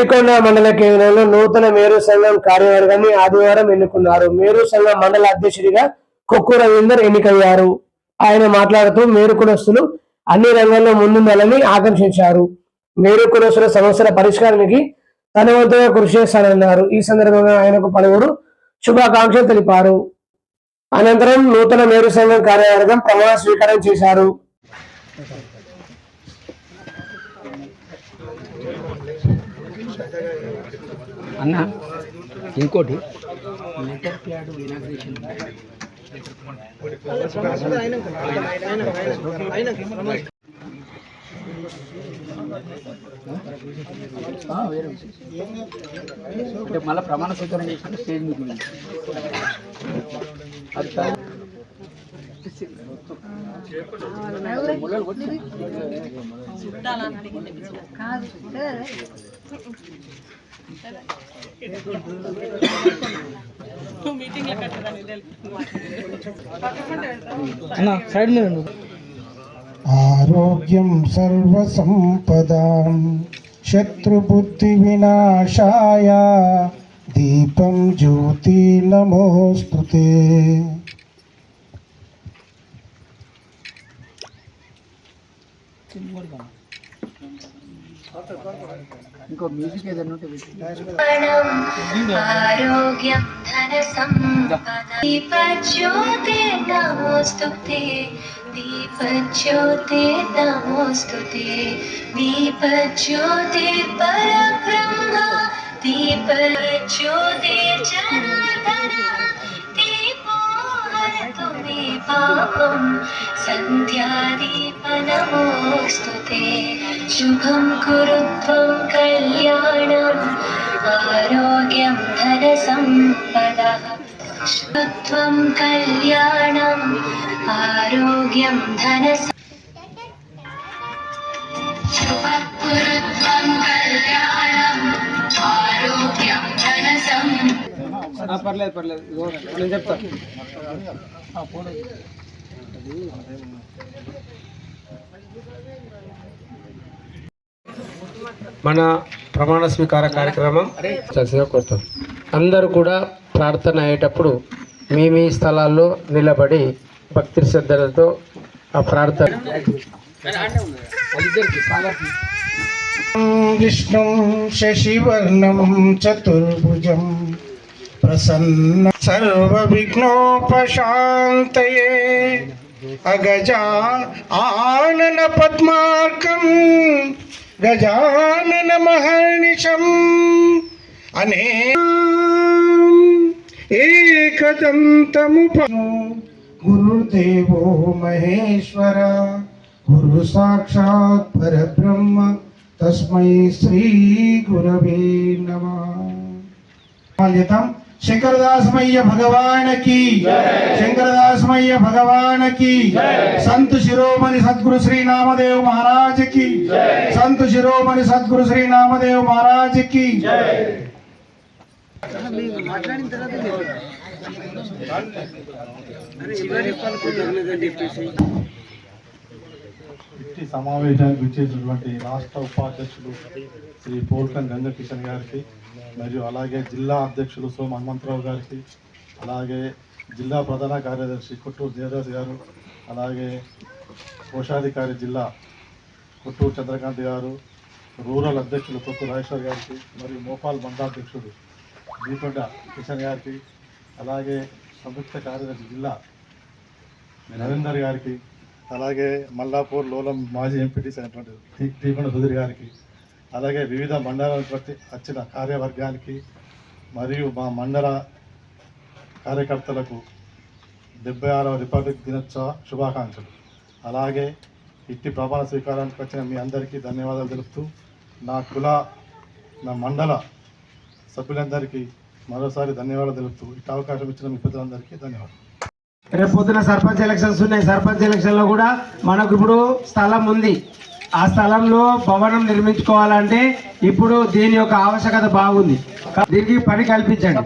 వినుకొండ మండల కేంద్రంలో నూతన మేరు సంఘం కార్యవర్గాన్ని ఆదివారం ఎన్నుకున్నారు. మేరు సంఘం మండల అధ్యక్షుడిగా కొక్కు రవీందర్ ఎన్నికయ్యారు. ఆయన మాట్లాడుతూ మేరు కులస్తులు అన్ని రంగాల్లో ముందుండాలని ఆకాంక్షించారు. మేరు కులస్తుల సమస్యల పరిష్కారానికి తన వంతుగా కృషి చేస్తానన్నారు. ఈ సందర్భంగా ఆయనకు పలువురు శుభాకాంక్షలు తెలిపారు. అనంతరం నూతన మేరు సంఘం కార్యవర్గం ప్రమాణ స్వీకారం చేశారు. అన్న ఇంకోటి లెటర్ ప్యాడ్ ఇనాగ్రేషన్. అంటే మళ్ళీ ప్రమాణ స్వీకారం చేసిన స్టేజ్ మీద ఉంది. అది సైడ్ మీద. ఆరోగ్యం సర్వసంపదాం. శత్రుబుద్ధి వినాశాయ. దీపం జ్యోతి నమోస్తుతే ఇంకో మ్యూజిక్ ఏదైనా ఉంటే ఆరోగ్యం ధన దీపజ్యోతి నమోస్తుతే దీపజ్యోతి पापं सन्ध्यादीपनमोऽस्तु ते शुभं कुरु त्वं कल्याणम् आरोग्यं धनसम्पदः शुभत्वं कल्याणम् आरोग्यं धनस शुभकुरुत्वं कल्याणम् आरोग्यं धनसम्पदः ఆ, పర్లేదు పర్లేదు. నేను చెప్తా. ఆ, ఫోటో మన ప్రమాణ స్వీకార కార్యక్రమం చర్చగా కోరుతాం అందరూ కూడా ప్రార్థన అయ్యేటప్పుడు మీ మీ స్థలాల్లో నిలబడి భక్తి శ్రద్ధలతో ఆ ప్రార్థన వాళ్ళిద్దరికి సాగర్ విష్ణుం प्रसन्न। सर्वविघ्नोपशान्तये अगजा पद्माक गजाननमहर्निशम् अने अनेक गुरुदेव महेश्वर, गुरुसाक्षात् परब्रह्म, तस्मै श्रीगुरवे नमः। माल्यताम् శంకరదాసమయ్య భగవాన్కి శంకరదాసమయ్య భగవాన్కి సంతు శిరోమణి సద్గురు శ్రీ నామదేవ్ మహారాజ్కి సంతు శిరోమణి సద్గురు శ్రీ నామదేవ్ మహారాజ్కి మాట్లాడిన తర్వాత మీరు. అరే, ఇలా చెప్పాలనుకుంటున్నాను చెప్పేసి ఇట్టి సమావేశానికి విచ్చేసినటువంటి రాష్ట్ర ఉపాధ్యక్షులు శ్రీ పోల్కన్ గంగ కిషన్ గారికి మరియు అలాగే జిల్లా అధ్యక్షులు సోమ హనుమంతరావు గారికి అలాగే జిల్లా ప్రధాన కార్యదర్శి కొట్టూరు దేవదాస్ గారు అలాగే కోశాధికారి జిల్లా కొట్టూరు చంద్రకాంత్ గారు రూరల్ అధ్యక్షులు కొట్టు రాజేశ్వర్ గారికి మరియు మోపాల్ మండలాధ్యక్షుడు దీపండ కిషన్ గారికి అలాగే సంయుక్త కార్యదర్శి జిల్లా నరేందర్ గారికి అలాగే మల్లాపూర్ లోలం మాజీ ఎంపీటీస్ అయినటువంటి దీపండ సుధీర్ గారికి అలాగే వివిధ మండలాల ప్రతి వచ్చిన కార్యవర్గానికి మరియు మా మండల కార్యకర్తలకు డెబ్బై ఆరవ రిపబ్లిక్ దినోత్సవ శుభాకాంక్షలు. అలాగే ఇట్టి ప్రమాణ స్వీకారానికి వచ్చిన మీ అందరికీ ధన్యవాదాలు తెలుపుతూ నా కుల నా మండల సభ్యులందరికీ మరోసారి ధన్యవాదాలు తెలుపుతూ ఇట్టి అవకాశం ఇచ్చిన మీ పెద్దలందరికీ ధన్యవాదాలు. రేపు పొద్దున సర్పంచ్ ఎలక్షన్స్ ఉన్నాయి. సర్పంచ్ ఎలక్షన్లో కూడా మనకు ఇప్పుడు స్థలం ఉంది. ఆ స్థలంలో భవనం నిర్మించుకోవాలంటే ఇప్పుడు దీని యొక్క ఆవశ్యకత బాగుంది. దీనికి పని కల్పించండి.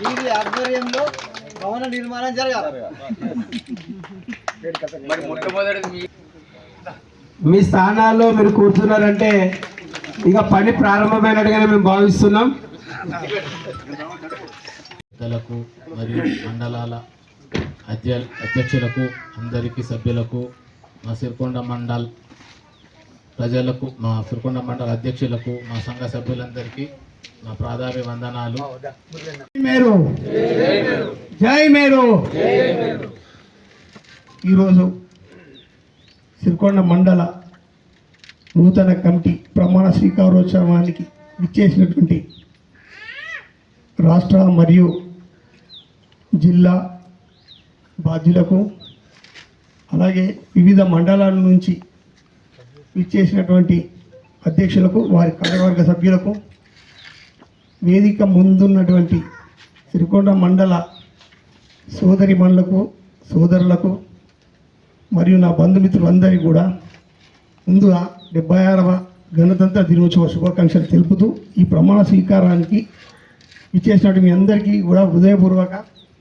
వీరి ఆధ్వర్యంలో భవన నిర్మాణం జరగాలి. మరి మొట్టమొదటిది మీ మీ స్థానాల్లో మీరు కూర్చున్నారంటే ఇక పని ప్రారంభమైనట్టుగానే మేము భావిస్తున్నాం. పెద్దలకు మరియు మండలాల అధ్య అధ్యక్షులకు అందరికీ సభ్యులకు మా సిరికొండ మండల్ ప్రజలకు మా సిరికొండ మండల అధ్యక్షులకు మా సంఘ సభ్యులందరికీ మా ప్రాధాన్య వందనాలు. మేరు. జై మేరు. ఈరోజు సిరికొండ మండల నూతన కమిటీ ప్రమాణ స్వీకారోత్సవానికి విచ్చేసినటువంటి రాష్ట్ర మరియు జిల్లా బాధ్యులకు అలాగే వివిధ మండలాల నుంచి విచ్చేసినటువంటి అధ్యక్షులకు వారి కార్యవర్గ సభ్యులకు వేదిక ముందున్నటువంటి సిరికొండ మండల సోదరి సోదరులకు మరియు నా బంధుమిత్రులందరికీ కూడా ముందుగా డెబ్బై ఆరవ గణతంత్ర దినోత్సవ శుభాకాంక్షలు తెలుపుతూ ఈ ప్రమాణ స్వీకారానికి ఇచ్చేసినట్టు మీ అందరికీ కూడా హృదయపూర్వక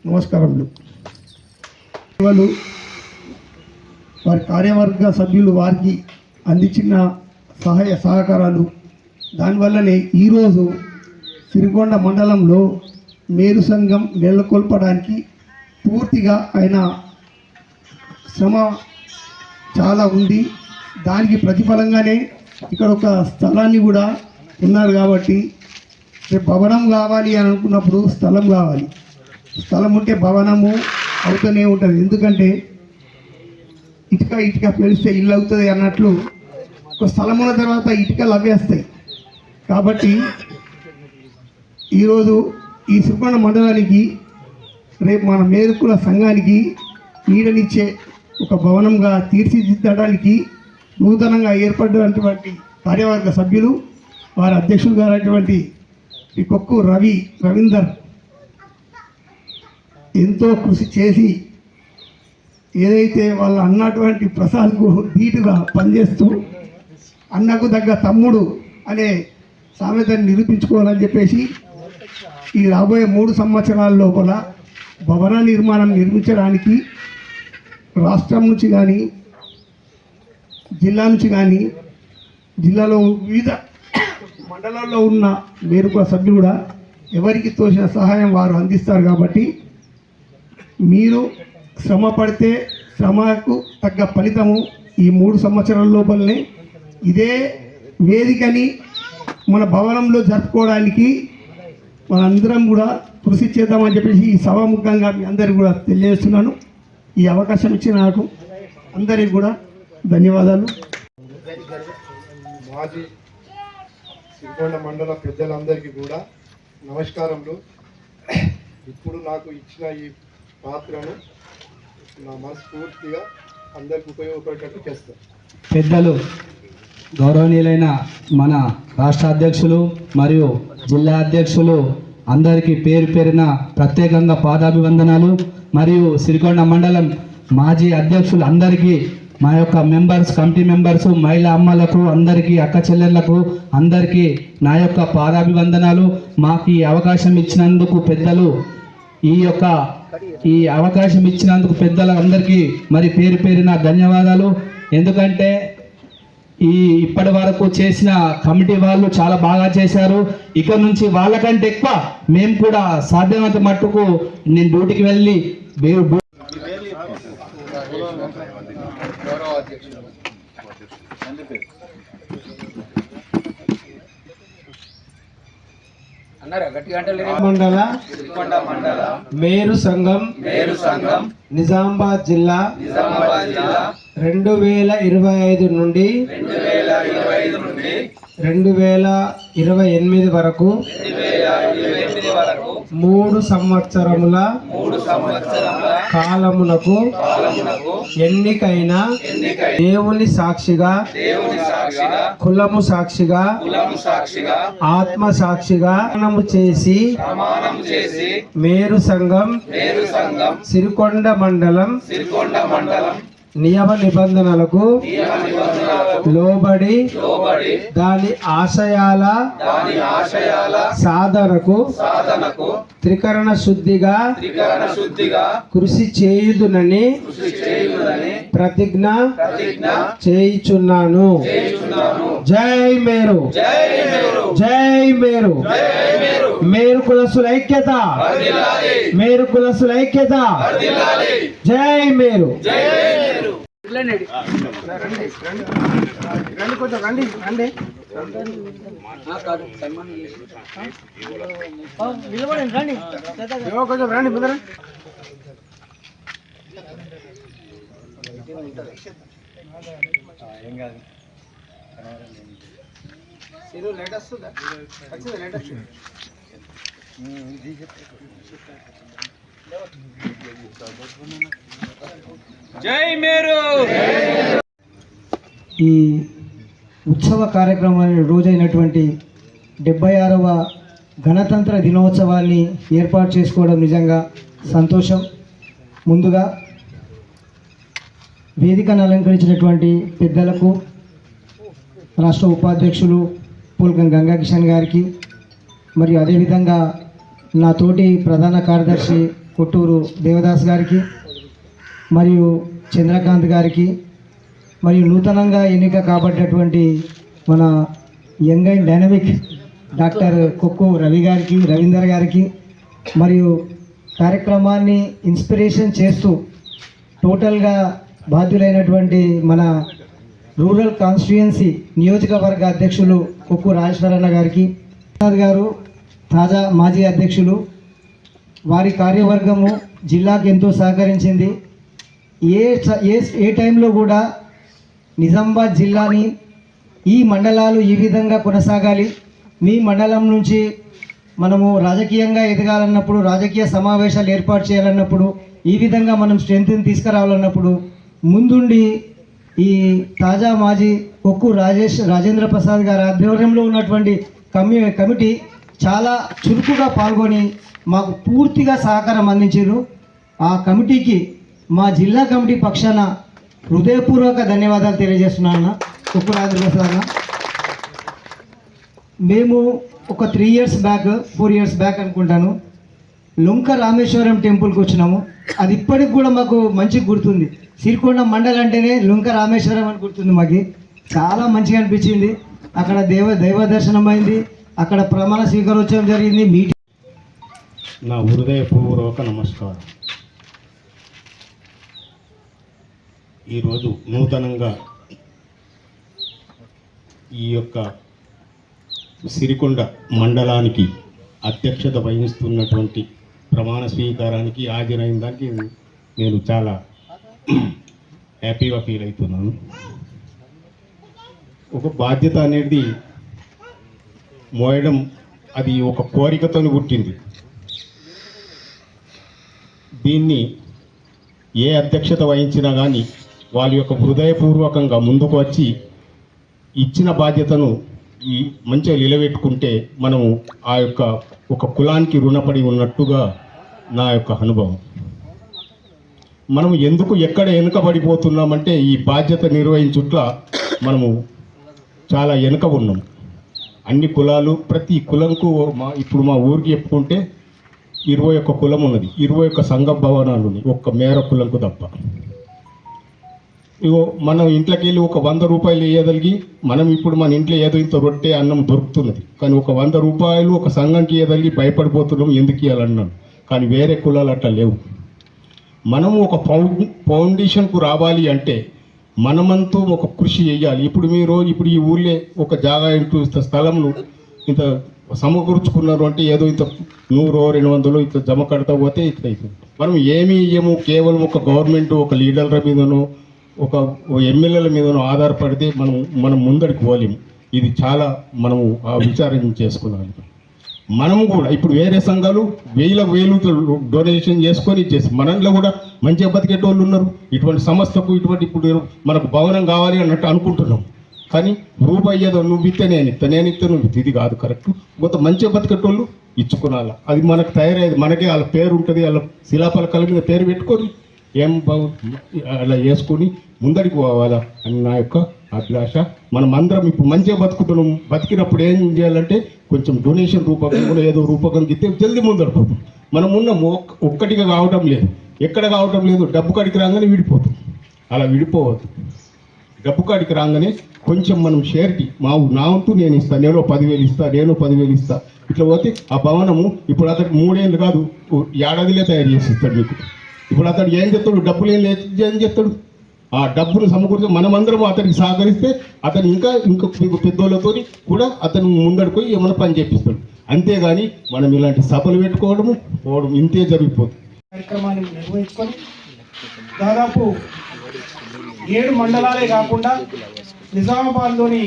నమస్కారములు. సేవలు వారి కార్యవర్గ సభ్యులు వారికి అందించిన సహాయ సహకారాలు. దానివల్లనే ఈరోజు సిరికొండ మండలంలో మేరు సంఘం నెలకొల్పడానికి పూర్తిగా ఆయన శ్రమ చాలా ఉంది. దానికి ప్రతిఫలంగానే ఇక్కడ ఒక స్థలాన్ని కూడా ఉన్నారు కాబట్టి రేపు భవనం కావాలి అని అనుకున్నప్పుడు స్థలం కావాలి. స్థలం ఉంటే భవనము అవుతూనే ఉంటుంది. ఎందుకంటే ఇటుక ఇటుక పెరిస్తే ఇల్లు అవుతుంది అన్నట్లు ఒక స్థలం ఉన్న తర్వాత ఇటుకలు అవ్వేస్తాయి కాబట్టి ఈరోజు ఈ సుబ్రహ్మణ మండలానికి రేపు మన మేరుకుల సంఘానికి నీడనిచ్చే ఒక భవనంగా తీర్చిదిద్దడానికి నూతనంగా ఏర్పడినటువంటి కార్యవర్గ సభ్యులు వారి అధ్యక్షులు గారైనటువంటి ఈ కొక్కు రవి రవీందర్ ఎంతో కృషి చేసి ఏదైతే వాళ్ళ అన్నటువంటి ప్రసాద్కు ధీటుగా పనిచేస్తూ అన్నకు తగ్గ తమ్ముడు అనే సామెతని నిరూపించుకోవాలని చెప్పేసి ఈ రాబోయే మూడు సంవత్సరాల లోపల భవన నిర్మాణం నిర్మించడానికి రాష్ట్రం నుంచి కానీ జిల్లా నుంచి కానీ జిల్లాలో వివిధ మండలాల్లో ఉన్న మేరుకుల సభ్యులు కూడా ఎవరికి తోచిన సహాయం వారు అందిస్తారు కాబట్టి మీరు శ్రమ పడితే శ్రమకు తగ్గ ఫలితము ఈ మూడు సంవత్సరాల లోపలనే. ఇదే వేదికని మన భవనంలో జరుపుకోవడానికి మనందరం కూడా కృషి చేద్దామని చెప్పేసి ఈ సభాముఖంగా మీ అందరికీ కూడా తెలియజేస్తున్నాను. ఈ అవకాశం ఇచ్చిన నాకు అందరికీ కూడా ధన్యవాదాలు. మాజీ సిరికొండ మండల పెద్దలందరికీ కూడా నమస్కారములు. ఇప్పుడు నాకు ఇచ్చిన ఈ పాత్రను నా మనస్ఫూర్తిగా అందరికి ఉపయోగపడేటట్టు చేస్తాను పెద్దలు గౌరవనీయులైన మన రాష్ట్ర అధ్యక్షులు మరియు జిల్లా అధ్యక్షులు అందరికీ పేరు పేరిన ప్రత్యేకంగా పాదాభివందనాలు. మరియు సిరికొండ మండలం మాజీ అధ్యక్షులు అందరికీ మా యొక్క మెంబర్స్ కమిటీ మెంబర్స్ మహిళా అమ్మలకు అందరికీ అక్క చెల్లెళ్ళకు అందరికీ నా యొక్క పాదాభివందనాలు. మాకు ఈ అవకాశం ఇచ్చినందుకు పెద్దలు ఈ యొక్క ఈ అవకాశం ఇచ్చినందుకు పెద్దలందరికీ మరి పేరు పేరిన ధన్యవాదాలు. ఎందుకంటే ఈ ఇప్పటి వరకు చేసిన కమిటీ వాళ్ళు చాలా బాగా చేశారు. ఇక నుంచి వాళ్ళకంటే ఎక్కువ మేము కూడా సాధ్యమైనంత మట్టుకు నేను డ్యూటీకి వెళ్ళి గౌరవ డ్యూ- మండల మేరు సంఘం మేరు సంఘం నిజామాబాద్ జిల్లా నిజామాబాద్ జిల్లా రెండు వేల ఇరవై ఐదు నుండి రెండు వేల ఇరవై ఐదు నుండి రెండు వేల ఇరవై ఎనిమిది వరకు మూడు సంవత్సరముల మూడు సంవత్సరాల కాలమునకు కాలమునకు ఎన్నికైన దేవుని సాక్షిగా కులము సాక్షిగా ఆత్మ సాక్షిగా చేసి మేరు సంఘం సిరికొండ మండలం నియమ నిబంధనలకు లోబడి దాని ఆశయాల సాధనకు త్రికరణ శుద్ధిగా కృషి చేయుదునని ప్రతిజ్ఞ చేయుచున్నాను. జై మేరు. జై మేరు. మేరు. కులసుల ఐక్యత. మేరు కులసుల ఐక్యత. జై మేరు. రండి కొంచెం రండి రండి. ఏవో కొంచెం రండి ముందర. ఈ ఉత్సవ కార్యక్రమాన్ని రోజైనటువంటి డెబ్బై ఆరవ గణతంత్ర దినోత్సవాన్ని ఏర్పాటు చేసుకోవడం నిజంగా సంతోషం. ముందుగా వేదికను అలంకరించినటువంటి పెద్దలకు రాష్ట్ర ఉపాధ్యక్షులు పూల్కం గంగా కిషన్ గారికి మరియు అదేవిధంగా నా తోటి ప్రధాన కార్యదర్శి కొట్టూరు దేవదాస్ గారికి మరియు చంద్రకాంత్ గారికి మరియు నూతనంగా ఎన్నిక కాబట్టినటువంటి మన young and dynamic doctor Kokku Ravi గారికి రవీందర్ గారికి మరియు కార్యక్రమాన్ని ఇన్స్పిరేషన్ చేస్తూ టోటల్గా బాధ్యులైనటువంటి మన రూరల్ కాన్స్టిట్యుయెన్సీ నియోజకవర్గ అధ్యక్షులు కొక్కు రాజేశ్వరన్న గారికి గారు తాజా మాజీ అధ్యక్షులు వారి కార్యవర్గము జిల్లాకు ఎంతో సహకరించింది. ఏ ఏ ఏ టైంలో కూడా నిజామాబాద్ జిల్లాని ఈ మండలాలు ఈ విధంగా కొనసాగాలి. మీ మండలం నుంచి మనము రాజకీయంగా ఎదగాలన్నప్పుడు రాజకీయ సమావేశాలు ఏర్పాటు చేయాలన్నప్పుడు ఈ విధంగా మనం స్ట్రెంగ్త్ని తీసుకురావాలన్నప్పుడు ముందుండి ఈ తాజా మాజీ కొక్కు రాజేష్ రాజేంద్ర ప్రసాద్ గారి ఆధ్వర్యంలో ఉన్నటువంటి కమి కమిటీ చాలా చురుకుగా పాల్గొని మాకు పూర్తిగా సహకారం అందించారు. ఆ కమిటీకి మా జిల్లా కమిటీ పక్షాన హృదయపూర్వక ధన్యవాదాలు తెలియజేస్తున్నాను అన్న. ప్రసాద్ మేము ఒక three years back four years back అనుకుంటాను. లొంక రామేశ్వరం టెంపుల్కి వచ్చినాము. అది ఇప్పటికి కూడా మాకు మంచి గుర్తుంది. సిరికొండ మండల్ అంటేనే లొంక రామేశ్వరం అని గుర్తుంది మాకు. చాలా మంచిగా అనిపించింది. అక్కడ దేవ దైవ దర్శనం అయింది అక్కడ ప్రమాణ స్వీకారోత్సవం జరిగింది. మీటింగ్ నా హృదయపూర్వక నమస్కారం. ఈరోజు నూతనంగా ఈ యొక్క సిరికొండ మండలానికి అధ్యక్షత వహిస్తున్నటువంటి ప్రమాణ స్వీకారానికి హాజరైన దానికి నేను చాలా హ్యాపీగా ఫీల్ అవుతున్నాను. ఒక బాధ్యత అనేది మోయడం అది ఒక కోరికతోని పుట్టింది. దీన్ని ఏ అధ్యక్షత వహించినా కానీ వాళ్ళ యొక్క హృదయపూర్వకంగా ముందుకు వచ్చి ఇచ్చిన బాధ్యతను ఈ మంచిగా నిలబెట్టుకుంటే మనము ఆ యొక్క ఒక కులానికి రుణపడి ఉన్నట్టుగా నా యొక్క అనుభవం. మనం ఎందుకు ఎక్కడ వెనుకబడిపోతున్నామంటే ఈ బాధ్యత నిర్వహించుట్ల మనము చాలా వెనుక ఉన్నాం. అన్ని కులాలు ప్రతి కులంకు మా ఇప్పుడు మా ఊరికి చెప్పుకుంటే ఇరవై ఒక్క కులం ఉన్నది. ఇరవై ఒక్క సంఘ భవనాలు ఉన్నాయి ఒక్క మేర కులంకు తప్ప. ఇగో మనం ఇంట్లోకి వెళ్ళి ఒక వంద రూపాయలు వేయగలిగి మనం ఇప్పుడు మన ఇంట్లో ఏదో ఇంత రొట్టె అన్నం దొరుకుతున్నది. కానీ ఒక వంద రూపాయలు ఒక సంఘంకి ఇవ్వగలిగి భయపడిపోతున్నాం ఎందుకు ఇవ్వాలన్నాను కానీ వేరే కులాలు అట్లా లేవు. మనము ఒక ఫౌ ఫౌండేషన్కు రావాలి అంటే మనమంతా ఒక కృషి చేయాలి. ఇప్పుడు మీరు ఇప్పుడు ఈ ఊళ్ళో ఒక జాగా ఇంటూ స్థలంలో ఇంత సమకూర్చుకున్నారు అంటే ఏదో ఇంత నూరు రెండు వందలు ఇట్లా జమ కడతా పోతే ఇట్లా అవుతుంది మనం ఏమి ఇయ్యము కేవలం ఒక గవర్నమెంట్ ఒక లీడర్ల మీదనో ఒక ఎమ్మెల్యేల మీదనో ఆధారపడితే మనం మనం ముందడికి పోలేము. ఇది చాలా మనము ఆ విచారం చేసుకున్నాము. మనము కూడా ఇప్పుడు వేరే సంఘాలు వేల వేలు డొనేషన్ చేసుకొని చేసి మనలో కూడా మంచిగా బతికేటోళ్ళు ఉన్నారు. ఇటువంటి సంస్థకు ఇటువంటి ఇప్పుడు మనకు భవనం కావాలి అన్నట్టు అనుకుంటున్నాం. కానీ రూపాయి ఏదో నువ్వు ఇస్తే నేను ఇస్తా నేను ఇస్తే నువ్వు ఇది కాదు కరెక్ట్ కొంత మంచిగా బతికేటోళ్ళు ఇచ్చుకోనాల. అది మనకు తయారయ్యేది మనకే వాళ్ళ పేరు ఉంటుంది వాళ్ళ శిలాపలకాల మీద పేరు పెట్టుకొని ఏం బాగు అలా వేసుకొని ముందరికి పోవాలా అని నా యొక్క అభిలాష. మనం అందరం ఇప్పుడు మంచిగా బతుకుతున్నాం. బతికినప్పుడు ఏం చేయాలంటే కొంచెం డొనేషన్ రూపకం ఏదో రూపకం ఇస్తే జల్దీ ముందడిపోతాం. మనం ఉన్న ఒక్కటిగా కావటం లేదు. ఎక్కడ కావటం లేదు. డబ్బు కడికి రాగానే విడిపోతాం. అలా విడిపోవద్దు. డబ్బు కాడికి రాగానే కొంచెం మనం షేర్టీ మా నా వంతు నేను ఇస్తాను నేను పదివేలు ఇస్తా నేను పదివేలు ఇస్తా. ఇట్లా పోతే ఆ భవనము ఇప్పుడు అతడు మూడేళ్ళు కాదు ఓ ఏడాదిలే తయారు చేసి ఇస్తాడు మీకు. ఇప్పుడు అతడు ఏం చెప్తాడు? డబ్బులు ఏం లేదు ఏం చెప్తాడు? ఆ డబ్బును సమకూర్చి మనమందరం అతనికి సహకరిస్తే అతను ఇంకా ఇంకా పెద్దోళ్ళతో కూడా అతను ముందడుకొని ఏమైనా పని చేపిస్తాడు. అంతేగాని మనం ఇలాంటి సభలు పెట్టుకోవడము పోవడం ఇంతే జరిగిపోతుంది కార్యక్రమాన్ని నిర్వహించుకొని దాదాపు ఏడు మండలాలే కాకుండా నిజామాబాద్లోని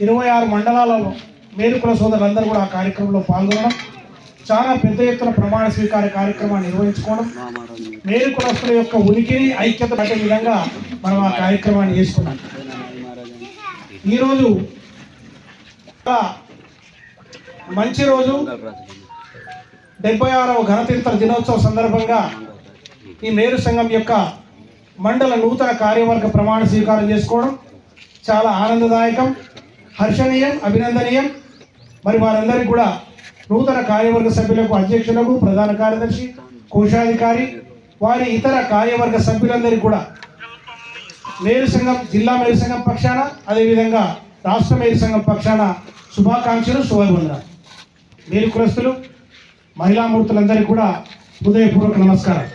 ఇరవై ఆరు మండలాలలో మేలుకుల సోదరులందరూ కూడా ఆ కార్యక్రమంలో పాల్గొనడం చాలా పెద్ద ఎత్తున ప్రమాణ స్వీకార కార్యక్రమాన్ని నిర్వహించుకోవడం మేలుకులస్తుల యొక్క ఉనికిని ఐక్యత పట్టే విధంగా మనం ఆ కార్యక్రమాన్ని చేసుకున్నాం. ఈరోజు మంచి రోజు. డెబ్బై ఆరవ గణతంత్ర దినోత్సవ సందర్భంగా ఈ మేరు సంఘం యొక్క మండల నూతన కార్యవర్గ ప్రమాణ స్వీకారం చేసుకోవడం చాలా ఆనందదాయకం హర్షణీయం అభినందనీయం. మరి వారందరికీ కూడా నూతన కార్యవర్గ సభ్యులకు అధ్యక్షులకు ప్రధాన కార్యదర్శి కోశాధికారి వారి ఇతర కార్యవర్గ సభ్యులందరికీ కూడా మేరు సంఘం జిల్లా మేరు సంఘం పక్షాన అదేవిధంగా రాష్ట్ర మేరు సంఘం పక్షాన శుభాకాంక్షలు శుభవందనాలు మేలు కులస్తులు మహిళామూర్తులందరికీ కూడా హృదయపూర్వక నమస్కారం.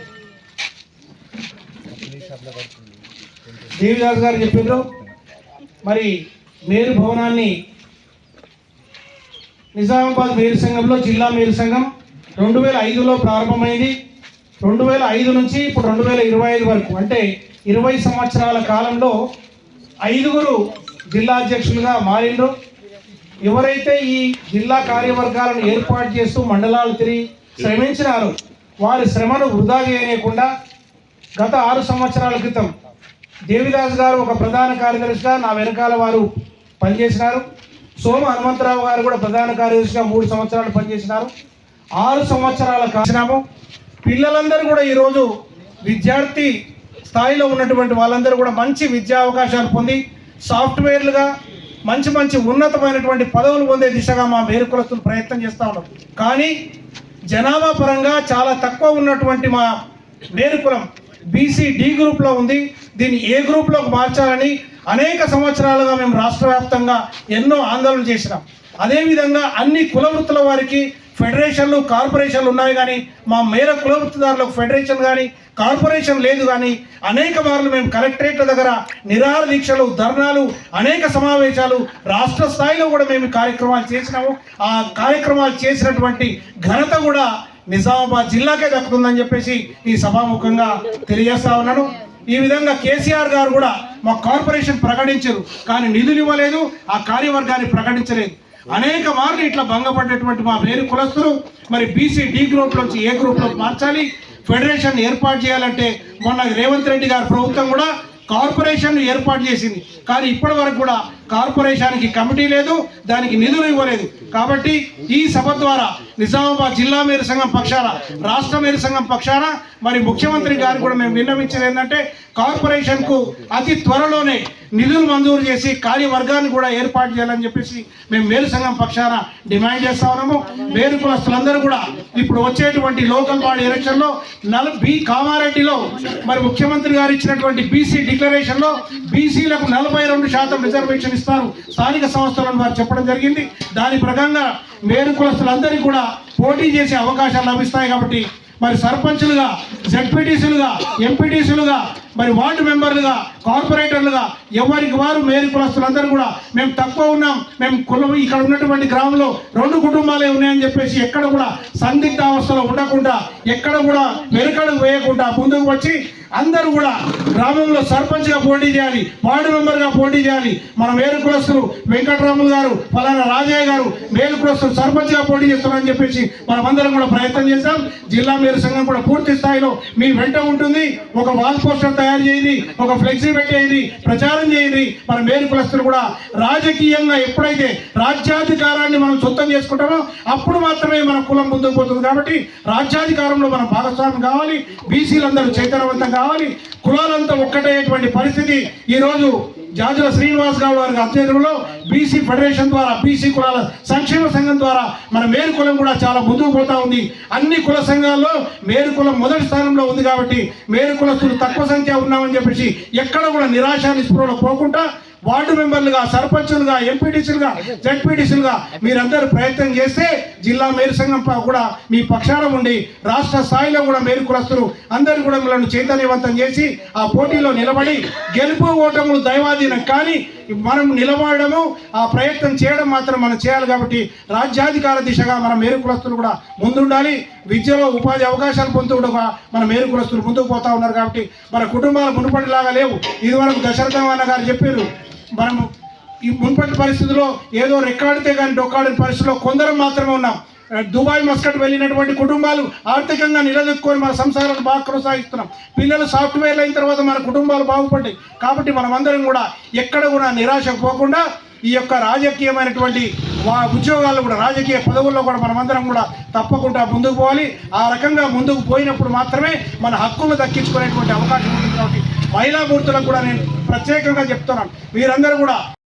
దేవిదాస్ గారు చెప్పిండ్రు మరి మేరు భవనాన్ని నిజామాబాద్ మేరు సంఘంలో జిల్లా మేరు సంఘం రెండు వేల ఐదులో ప్రారంభమైంది. రెండు వేల ఐదు నుంచి ఇప్పుడు రెండు వేల ఇరవై ఐదు వరకు అంటే ఇరవై సంవత్సరాల కాలంలో ఐదుగురు జిల్లా అధ్యక్షులుగా మారిండ్రు. ఎవరైతే ఈ జిల్లా కార్యవర్గాలను ఏర్పాటు చేస్తూ మండలాలు తిరిగి శ్రమించినారో వారి శ్రమను వృధా చేయకుండా గత ఆరు సంవత్సరాల క్రితం దేవిదాస్ గారు ఒక ప్రధాన కార్యదర్శిగా నా వెనకాల వారు పనిచేసినారు. సోమ హనుమంతరావు గారు కూడా ప్రధాన కార్యదర్శిగా మూడు సంవత్సరాలు పనిచేసినారు. ఆరు సంవత్సరాల కాసినాము పిల్లలందరూ కూడా ఈరోజు విద్యార్థి స్థాయిలో ఉన్నటువంటి వాళ్ళందరూ కూడా మంచి విద్యా అవకాశాలు పొంది సాఫ్ట్వేర్లుగా మంచి మంచి ఉన్నతమైనటువంటి పదవులు పొందే దిశగా మా వేరుకులస్తులు ప్రయత్నం చేస్తూ ఉన్నాం కానీ జనాభా పరంగా చాలా తక్కువ ఉన్నటువంటి మా మేరుకులం బీసీ డి గ్రూప్లో ఉంది. దీన్ని ఏ గ్రూప్లోకి మార్చాలని అనేక సంవత్సరాలుగా మేము రాష్ట్ర వ్యాప్తంగా ఎన్నో ఆందోళన చేసినాం. అదేవిధంగా అన్ని కుల వృత్తుల వారికి ఫెడరేషన్లు కార్పొరేషన్లు ఉన్నాయి కానీ మా మేర కుల వృత్తిదారులకు ఫెడరేషన్ కానీ కార్పొరేషన్ లేదు కానీ అనేక మార్లు మేము కలెక్టరేట్ల దగ్గర నిరాహార దీక్షలు ధర్నాలు అనేక సమావేశాలు రాష్ట్ర స్థాయిలో కూడా మేము కార్యక్రమాలు చేసినాము. ఆ కార్యక్రమాలు చేసినటువంటి ఘనత కూడా నిజామాబాద్ జిల్లాకే దక్కుతుందని చెప్పేసి ఈ సభాముఖంగా తెలియజేస్తా ఉన్నాను. ఈ విధంగా కేసీఆర్ గారు కూడా మా కార్పొరేషన్ ప్రకటించరు కానీ నిధులు ఇవ్వలేదు ఆ కార్యవర్గాన్ని ప్రకటించలేదు. అనేక మార్లు ఇట్లా భంగపడ్డటువంటి మా వేరు కులస్తులు మరి బీసీ డి గ్రూప్ నుంచి ఏ గ్రూప్లోకి మార్చాలి ఫెడరేషన్ ఏర్పాటు చేయాలంటే మొన్న రేవంత్ రెడ్డి గారి ప్రభుత్వం కూడా కార్పొరేషన్ ఏర్పాటు చేసింది. కానీ ఇప్పటి వరకు కూడా కార్పొరేషన్కి కమిటీ లేదు దానికి నిధులు ఇవ్వలేదు. కాబట్టి ఈ సభ ద్వారా నిజామాబాద్ జిల్లా మేరు సంఘం పక్షాన రాష్ట్ర మేరు సంఘం పక్షాన మరి ముఖ్యమంత్రి గారు కూడా మేము విన్నవించేది ఏంటంటే కార్పొరేషన్కు అతి త్వరలోనే నిధులు మంజూరు చేసి కార్యవర్గాన్ని కూడా ఏర్పాటు చేయాలని చెప్పేసి మేము మేలు సంఘం పక్షాన డిమాండ్ చేస్తా ఉన్నాము. మేలు కులస్తులందరూ కూడా ఇప్పుడు వచ్చేటువంటి లోకల్ బాడీ ఎలక్షన్లో నల బి కామారెడ్డిలో మరి ముఖ్యమంత్రి గారు ఇచ్చినటువంటి బీసీ డిక్లరేషన్లో బీసీలకు నలభై రెండు శాతం రిజర్వేషన్ ఇస్తారు స్థానిక సంస్థలను వారు చెప్పడం జరిగింది. దాని ప్రకారంగా మేలు కులస్తులందరికీ కూడా పోటీ చేసే అవకాశాలు లభిస్తాయి కాబట్టి మరి సర్పంచులుగా జడ్పీటీసీలుగా ఎంపీటీసీలుగా మరి వార్డు మెంబర్లుగా కార్పొరేటర్లుగా ఎవరికి వారు మేరు కులస్తులందరూ కూడా మేము తక్కువ ఉన్నాం. మేము కులం ఇక్కడ ఉన్నటువంటి గ్రామంలో రెండు కుటుంబాలే ఉన్నాయని చెప్పేసి ఎక్కడ కూడా సందిగ్ధావస్థలో ఉండకుండా ఎక్కడ కూడా వెనుకడు వేయకుండా ముందుకు వచ్చి అందరూ కూడా గ్రామంలో సర్పంచ్గా పోటీ చేయాలి వార్డు మెంబర్గా పోటీ చేయాలి. మన మేలు కులస్తులు వెంకటరాములు గారు ఫలానా రాజయ్య గారు మేలుకులస్తులు సర్పంచ్గా పోటీ చేస్తున్నారని చెప్పేసి మనమందరం కూడా ప్రయత్నం చేశాం. జిల్లా మేలు సంఘం కూడా పూర్తి స్థాయిలో మీ వెంట ఉంటుంది. ఒక వాల్ పోస్టర్ తయారు చేయండి ఒక ఫ్లెక్సీ పెట్టేయండి ప్రచారం చేయండి. మన మేలు కులస్తులు కూడా రాజకీయంగా ఎప్పుడైతే రాజ్యాధికారాన్ని మనం సొంతం చేసుకుంటామో అప్పుడు మాత్రమే మన కులం ముందుకు పోతుంది. కాబట్టి రాజ్యాధికారంలో మన భాగస్వామి కావాలి. బీసీలందరూ చైతన్యవంతంగా కావాలి కులాలంతా ఒక్కటయ్యేటువంటి పరిస్థితి ఈరోజు జాజుల శ్రీనివాస్ గౌడ్ వారి ఆధ్వర్యంలో బీసీ ఫెడరేషన్ ద్వారా బీసీ కులాల సంక్షేమ సంఘం ద్వారా మన మేరు కులం కూడా చాలా ముందుకు పోతా ఉంది. అన్ని కుల సంఘాల్లో మేరు కులం మొదటి స్థానంలో ఉంది కాబట్టి మేరు కులస్తులు తక్కువ సంఖ్య ఉన్నామని చెప్పేసి ఎక్కడ కూడా నిరాశ నిస్పృహలో పోకుండా వార్డు మెంబర్లుగా సర్పంచులుగా ఎంపీటీసీలుగా జడ్పీటీసీలుగా మీరందరూ ప్రయత్నం చేస్తే జిల్లా మేరు సంఘం కూడా మీ పక్షాన ఉండి రాష్ట్ర స్థాయిలో కూడా మేరు కులస్తులు అందరూ కూడా మిమ్మల్ని చైతన్యవంతం చేసి ఆ పోటీలో నిలబడి గెలుపు ఓటములు దైవాధీనం కానీ మనం నిలబడము ఆ ప్రయత్నం చేయడం మాత్రం మనం చేయాలి కాబట్టి రాజ్యాధికార దిశగా మన మేరు కులస్తులు కూడా ముందుండాలి. విద్యలో ఉపాధి అవకాశాలు పొందుతుండగా మన మేరు కులస్తులు ముందుకు పోతా ఉన్నారు కాబట్టి మన కుటుంబాలు మునుపటిలాగా లేవు. ఇదివరకు దశరథం అన్న గారు చెప్పారు మనము ఈ మునుపటి పరిస్థితిలో ఏదో రెక్కాడితే కానీ డొక్కాడిన పరిస్థితిలో కొందరం మాత్రమే ఉన్నాం. దుబాయ్ మస్కట్ వెళ్ళినటువంటి కుటుంబాలు ఆర్థికంగా నిలదొక్కుని మన సంసారాలు బాగా కొనసాగిస్తున్నాం. పిల్లలు సాఫ్ట్వేర్లు అయిన తర్వాత మన కుటుంబాలు బాగుపడ్డాయి. కాబట్టి మనమందరం కూడా ఎక్కడ కూడా నిరాశ పోకుండా ఈ యొక్క రాజకీయమైనటువంటి వా ఉద్యోగాల్లో కూడా రాజకీయ పదవుల్లో కూడా మనమందరం కూడా తప్పకుండా ముందుకు పోవాలి. ఆ రకంగా ముందుకు పోయినప్పుడు మాత్రమే మన హక్కులు దక్కించుకునేటువంటి అవకాశం ఉంటుంది. కాబట్టి మహిళా మూర్తులకు కూడా నేను ప్రత్యేకంగా చెప్తున్నాను. మీరందరూ కూడా